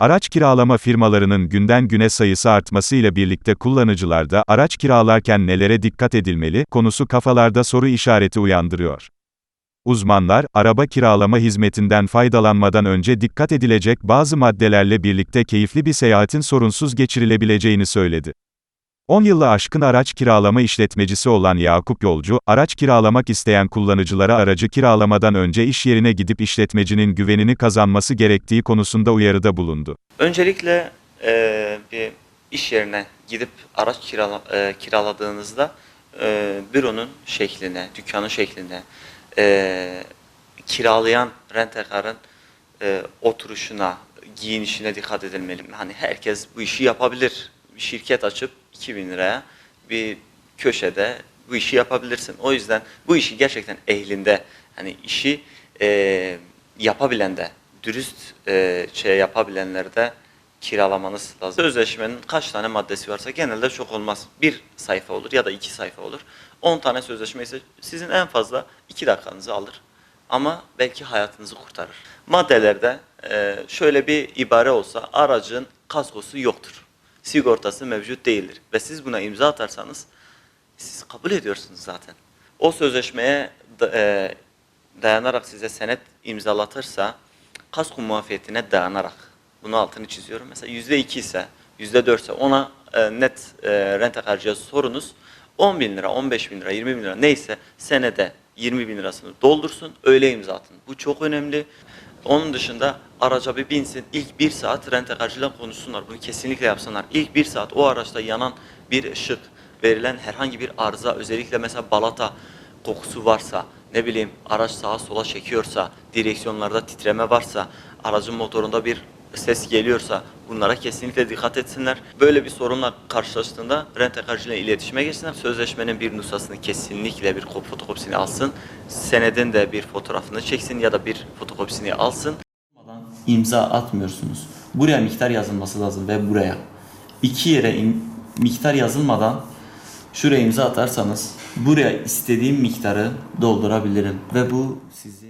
Araç kiralama firmalarının günden güne sayısı artmasıyla birlikte kullanıcılarda araç kiralarken nelere dikkat edilmeli konusu kafalarda soru işareti uyandırıyor. Uzmanlar, araba kiralama hizmetinden faydalanmadan önce dikkat edilecek bazı maddelerle birlikte keyifli bir seyahatin sorunsuz geçirilebileceğini söyledi. 10 yılı aşkın araç kiralama işletmecisi olan Yakup Yolcu, araç kiralamak isteyen kullanıcılara aracı kiralamadan önce iş yerine gidip işletmecinin güvenini kazanması gerektiği konusunda uyarıda bulundu. Öncelikle e, bir iş yerine gidip araç kirala, e, kiraladığınızda e, büronun şekline, dükkanın şekline, e, kiralayan rentekarın e, oturuşuna, giyinişine dikkat edilmeli. Hani herkes bu işi yapabilir. Şirket açıp 2000 liraya bir köşede bu işi yapabilirsin. O yüzden bu işi gerçekten ehlinde, hani işi e, yapabilen de, dürüst e, şey yapabilenler de kiralamanız lazım. Sözleşmenin kaç tane maddesi varsa genelde çok olmaz. Bir sayfa olur ya da iki sayfa olur. 10 tane sözleşme ise sizin en fazla 2 dakikanızı alır. Ama belki hayatınızı kurtarır. Maddelerde e, şöyle bir ibare olsa aracın kaskosu yoktur. Sigortası mevcut değildir. Ve siz buna imza atarsanız siz kabul ediyorsunuz zaten. O sözleşmeye e, dayanarak size senet imzalatırsa kasko muafiyetine dayanarak bunu altını çiziyorum. Mesela yüzde iki ise yüzde dörtse ona e, net e, rente sorunuz 10 bin lira, 15 bin lira, 20 bin lira neyse senede 20 bin lirasını doldursun öyle imza atın. Bu çok önemli. Onun dışında araca bir binsin ilk bir saat rente harcıyla konuşsunlar. Bunu kesinlikle yapsınlar. İlk bir saat o araçta yanan bir ışık, verilen herhangi bir arıza özellikle mesela balata kokusu varsa, ne bileyim araç sağa sola çekiyorsa, direksiyonlarda titreme varsa, aracın motorunda bir ses geliyorsa bunlara kesinlikle dikkat etsinler. Böyle bir sorunla karşılaştığında rentekarcıyla iletişime geçsinler. Sözleşmenin bir nüshasını kesinlikle bir kop- fotokopisini alsın. Senedin de bir fotoğrafını çeksin ya da bir fotokopisini alsın. imza atmıyorsunuz. Buraya miktar yazılması lazım ve buraya. İki yere miktar yazılmadan şuraya imza atarsanız buraya istediğim miktarı doldurabilirim ve bu sizi